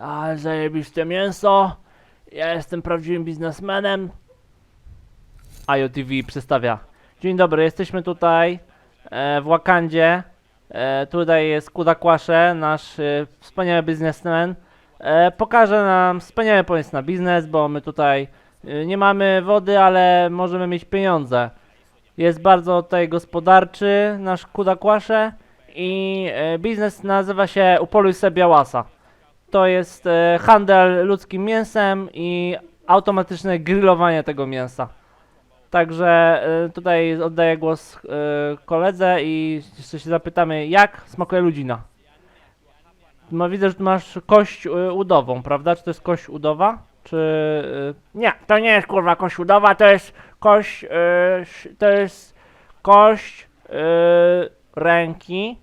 Ale zajebiste mięso. Ja jestem prawdziwym biznesmenem. IOTV przedstawia. Dzień dobry, jesteśmy tutaj e, w Wakandzie. E, tutaj jest Kuda Kłasze, nasz e, wspaniały biznesmen. E, pokaże nam wspaniały pomysł na biznes, bo my tutaj e, nie mamy wody, ale możemy mieć pieniądze. Jest bardzo tutaj gospodarczy nasz Kuda Kłasze i e, biznes nazywa się Upoluj se Białasa. To jest e, handel ludzkim mięsem i automatyczne grillowanie tego mięsa. Także e, tutaj oddaję głos e, koledze i jeszcze się zapytamy, jak smakuje ludzina. No widzę, że tu masz kość udową, prawda? Czy to jest kość udowa? Czy... Nie, to nie jest kurwa kość udowa, to jest kość... to jest kość ręki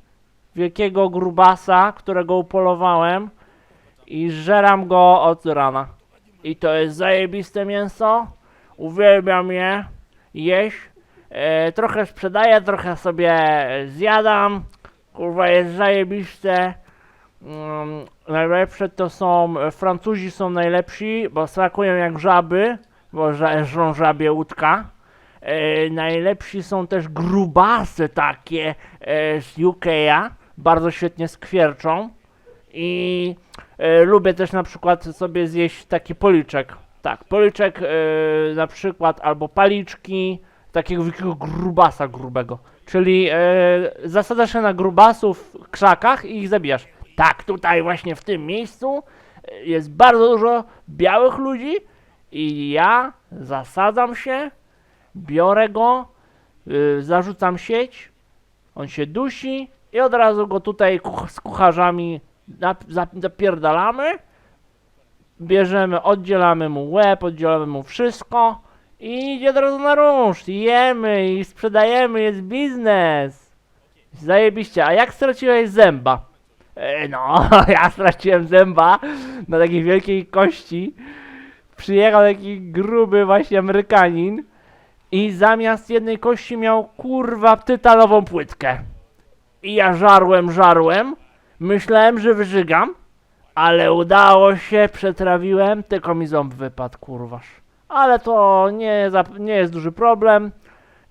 wielkiego grubasa, którego upolowałem i żeram go od rana. I to jest zajebiste mięso. Uwielbiam je jeść. E, trochę sprzedaję, trochę sobie zjadam. Kurwa jest zajebiste. Mm, najlepsze to są, Francuzi są najlepsi, bo smakują jak żaby, bo żrą żabie łódka. E, najlepsi są też grubasy takie e, z UK'a, bardzo świetnie skwierczą. I e, lubię też na przykład sobie zjeść taki policzek. Tak, policzek e, na przykład albo paliczki takiego wielkiego grubasa grubego. Czyli e, zasadzasz się na grubasów w krzakach i ich zabijasz. Tak, tutaj właśnie w tym miejscu e, jest bardzo dużo białych ludzi i ja zasadzam się, biorę go, y, zarzucam sieć, on się dusi i od razu go tutaj kuch z kucharzami zapierdalamy. Bierzemy, oddzielamy mu łeb, oddzielamy mu wszystko i idzie od razu na rusz. Jemy i sprzedajemy, jest biznes. Zajebiście. A jak straciłeś zęba? E, no, ja straciłem zęba na takiej wielkiej kości. Przyjechał taki gruby właśnie Amerykanin i zamiast jednej kości miał kurwa tytanową płytkę. I ja żarłem, żarłem. Myślałem, że wyżygam, ale udało się, przetrawiłem, tylko mi ząb wypadł, kurwasz. Ale to nie, nie jest duży problem.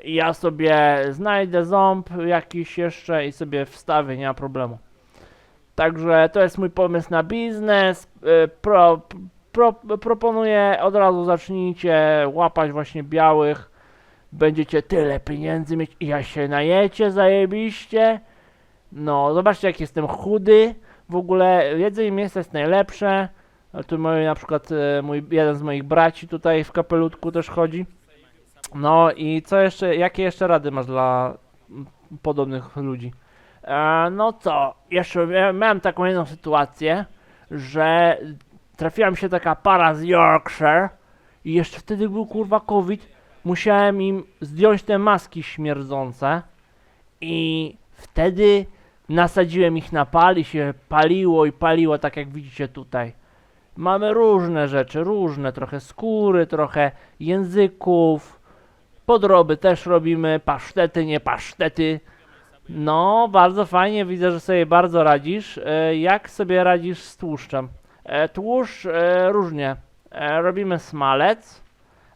Ja sobie znajdę ząb jakiś jeszcze i sobie wstawię, nie ma problemu. Także to jest mój pomysł na biznes. Y, Pro, pro, proponuję od razu zacznijcie łapać właśnie białych. Będziecie tyle pieniędzy mieć i ja się najecie zajebiście. No, zobaczcie jak jestem chudy. W ogóle jedzenie mięsa jest najlepsze. Tu mój, na przykład e, mój, jeden z moich braci tutaj w kapelutku też chodzi. No i co jeszcze, jakie jeszcze rady masz dla podobnych ludzi? E, no co, jeszcze mia- miałem taką jedną sytuację, że trafiła mi się taka para z Yorkshire i jeszcze wtedy był kurwa COVID. Musiałem im zdjąć te maski śmierdzące i wtedy nasadziłem ich na pal i się paliło i paliło, tak jak widzicie tutaj. Mamy różne rzeczy, różne, trochę skóry, trochę języków, podroby też robimy, pasztety, nie pasztety. No, bardzo fajnie, widzę, że sobie bardzo radzisz. E, jak sobie radzisz z tłuszczem? E, tłuszcz e, różnie. Robimy smalec,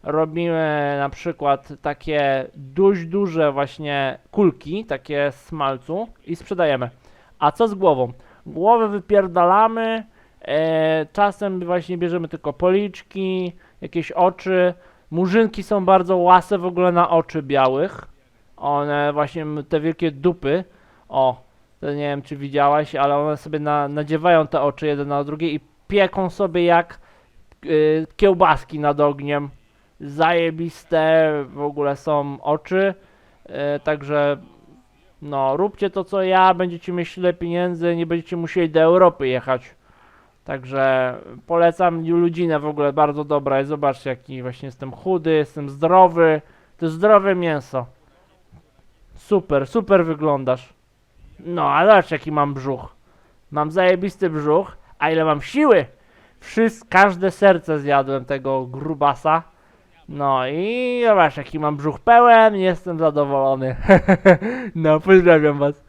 robimy na przykład takie dość duże właśnie kulki, takie z smalcu i sprzedajemy. A co z głową? Głowę wypierdalamy, e, czasem właśnie bierzemy tylko policzki, jakieś oczy. Murzynki są bardzo łase w ogóle na oczy białych. One właśnie te wielkie dupy. O, nie wiem czy widziałaś, ale one sobie na, nadziewają te oczy jeden na drugie i pieką sobie jak y, kiełbaski nad ogniem. Zajebiste w ogóle są oczy. Y, także no, róbcie to co ja, będziecie mieć tyle pieniędzy, nie będziecie musieli do Europy jechać. Także polecam ludzinę w ogóle, bardzo dobra jest. Zobaczcie jaki właśnie jestem chudy, jestem zdrowy. To jest zdrowe mięso. Super, super wyglądasz. No, a zobacz jaki mam brzuch. Mam zajebisty brzuch, a ile mam siły. Wszystko, każde serce zjadłem tego grubasa. No i zobacz jaki mam brzuch pełen, jestem zadowolony. no, pozdrawiam was.